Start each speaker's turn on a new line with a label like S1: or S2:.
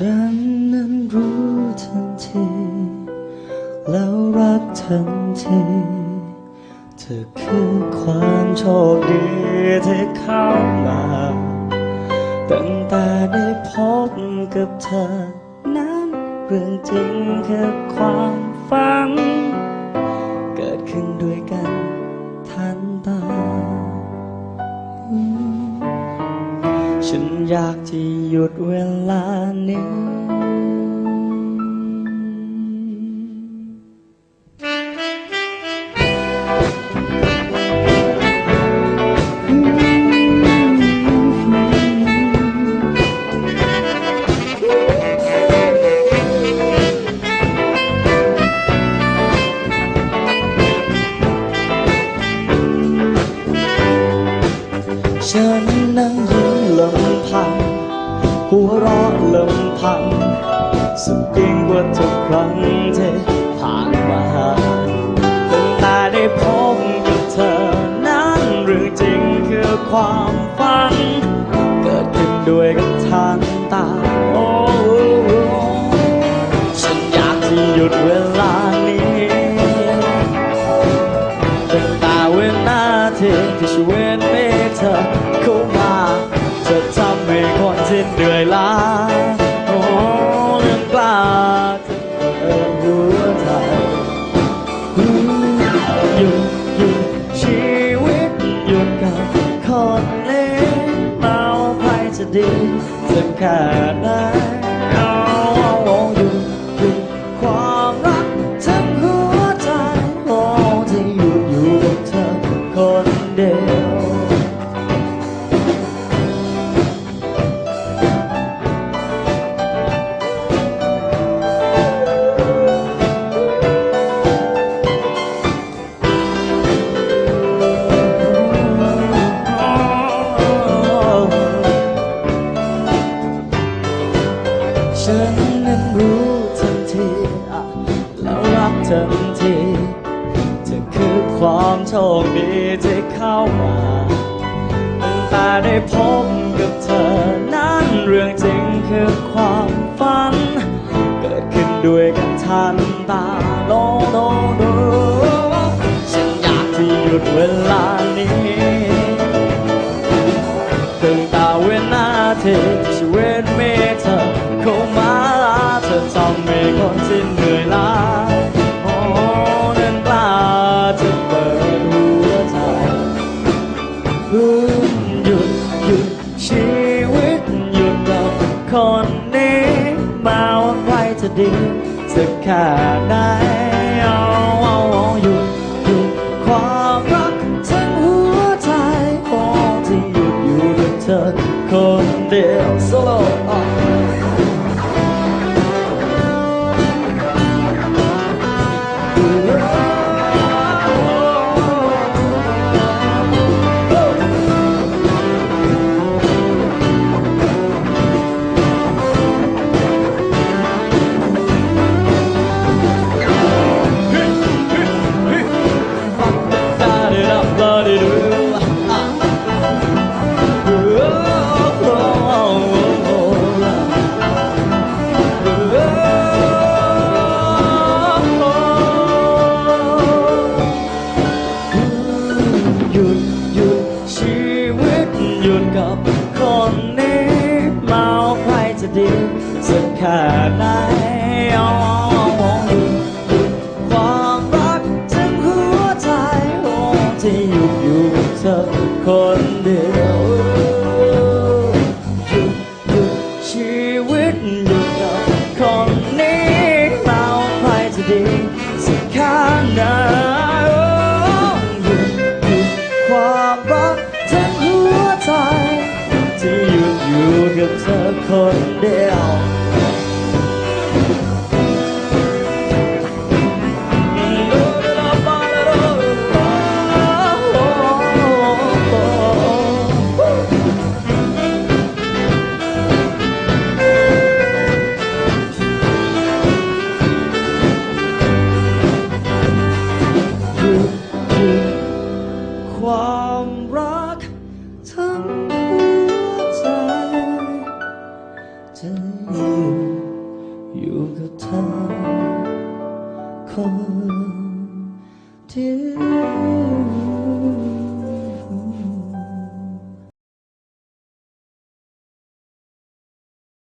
S1: ฉันนั้นรู้ทันที แล้วรักทันที เธอคือความโชคดีที่เข้ามา ตั้งแต่ได้พบกับเธอ นั้นเรื่องจริงคือความฝัน ลานี้ฉันนั่งยิ้มลำพัง หัวเราะลำพังสุดยิ่งกว่าทุกครั้งที่ผ่านมาตั้งแต่ได้พบกับเธอนั้นเรื่องจริงคือความฝัน เกิดขึ้นด้วยกับทางตา ใค ความโชคดีที่เข้ามาตั้งแต่ได้พบกับเธอนั้นเรื่องจริงคือความฝัน เกิดขึ้นด้วยกันทันตาโลโลโลฉันอยากที่หยุดเวลานี้ตั้งแต่เวลาที่ชีวิตมีเธอเข้ามาเธอทำให้คนที่ สักแค่ไหนเอาเอาเอาหยุดหยุดความรักทั้งหัวใจคงที่หยุดอยู่กับเธอคนเดียวโซโล่ด สักแค่ไหน to